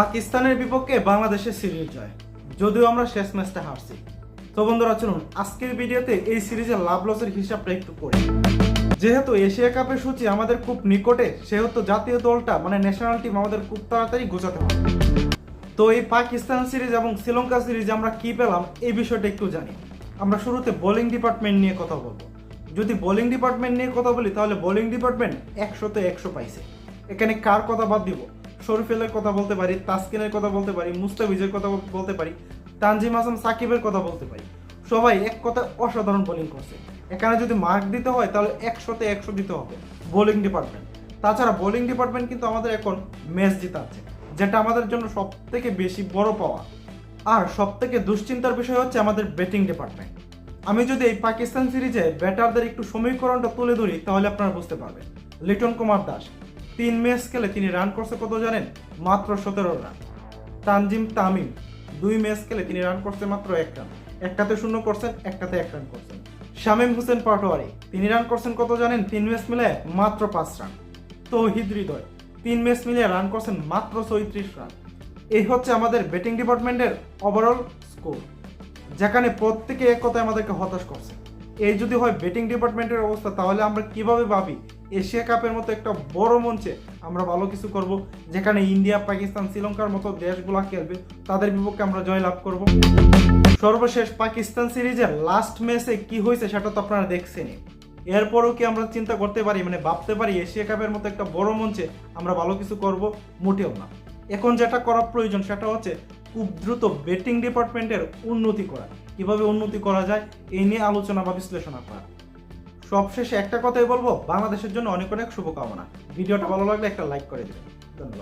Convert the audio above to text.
পাকিস্তানের বিপক্ষে বাংলাদেশের সিরিজ জয়। যদিও আমরা শেষ ম্যাচটা হারছি। তো বন্ধুরা, চলুন আজকের ভিডিওতে এই সিরিজের লাভ লসের হিসাবটা একটু করি। যেহেতু এশিয়া কাপের সূচি আমাদের খুব নিকটে, সেহেতু জাতীয় দলটা মানে ন্যাশনাল টিম আমাদের খুব তাড়াতাড়ি গোছাতে হবে। তো এই পাকিস্তান সিরিজ এবং শ্রীলঙ্কা সিরিজ আমরা কি পেলাম, এই বিষয়টা একটু জানি। আমরা শুরুতে বোলিং ডিপার্টমেন্ট নিয়ে কথা বলব। যদি বোলিং ডিপার্টমেন্ট নিয়ে কথা বলি, তাহলে বোলিং ডিপার্টমেন্ট একশোতে একশো পাইছে। এখানে কার কথা বাদ দিব? শরীফেলের কথা বলতে পারি, তাসকিনের কথা বলতে পারি, মুস্তাফিজের কথা বলতে পারি, তানজিম হাসান সাকিবের কথা বলতে পারি। সবাই এক কথায় অসাধারণ বোলিং করছে। এখানে যদি মার্ক দিতে হয়, তাহলে একশোতে একশো দিতে হবে বোলিং ডিপার্টমেন্ট তাছাড়া বোলিং ডিপার্টমেন্ট কিন্তু আমাদের এখন ম্যাচ জিতাচ্ছে, যেটা আমাদের জন্য সব থেকে বেশি বড় পাওয়া। আর সব থেকে দুশ্চিন্তার বিষয় হচ্ছে আমাদের ব্যাটিং ডিপার্টমেন্ট আমি যদি এই পাকিস্তান সিরিজে ব্যাটারদের একটু সমীকরণটা তুলে ধরি, তাহলে আপনারা বুঝতে পারবেন। লিটন কুমার দাস তিন ম্যাচ খেলে তিনি রান করছে কত জানেন? মাত্র সতেরো রান তানজিম তামিম, দুই ম্যাচ খেলে তিনি রান করছে মাত্র এক রান একটাতে শূন্য করছেন, একটাতে এক রান করছেন। শামীম হোসেন পাটোয়ারি, তিনি রান করছেন কত জানেন? তিন ম্যাচ মিলে মাত্র পাঁচ রান তৌহিদ হৃদয়, তিন ম্যাচ মিলে রান করছেন মাত্র চৌত্রিশ রান এই হচ্ছে আমাদের ব্যাটিং ডিপার্টমেন্টের ওভারঅল স্কোর যেখানে প্রত্যেকে এক কথায় আমাদেরকে হতাশ করছে। এই যদি হয় ব্যাটিং ডিপার্টমেন্টের অবস্থা, তাহলে আমরা কীভাবে ভাবি? এশিয়া কাপের মতো একটা বড় মঞ্চে আমরা ভালো কিছু করব, যেখানে ইন্ডিয়া, পাকিস্তান, শ্রীলঙ্কার মতো দেশগুলো খেলবে, তাদের বিপক্ষে আমরা জয়লাভ করব। সর্বশেষ পাকিস্তান সিরিজের লাস্ট ম্যাচে কি হয়েছে সেটা তো আপনারা দেখছেনই। এরপরও কি আমরা চিন্তা করতে পারি? মানে ভাবতে পারি এশিয়া কাপের মতো একটা বড় মঞ্চে আমরা ভালো কিছু করব, মোটেও না। এখন যেটা করা প্রয়োজন সেটা হচ্ছে খুব দ্রুত বেটিং ডিপার্টমেন্টের উন্নতি করা। কীভাবে উন্নতি করা যায় এই নিয়ে আলোচনা বা বিশ্লেষণা করা। সবশেষে একটা কথাই বলব, বাংলাদেশের জন্য অনেক অনেক শুভকামনা। ভিডিওটা ভালো লাগলে একটা লাইক করে দেবেন। ধন্যবাদ।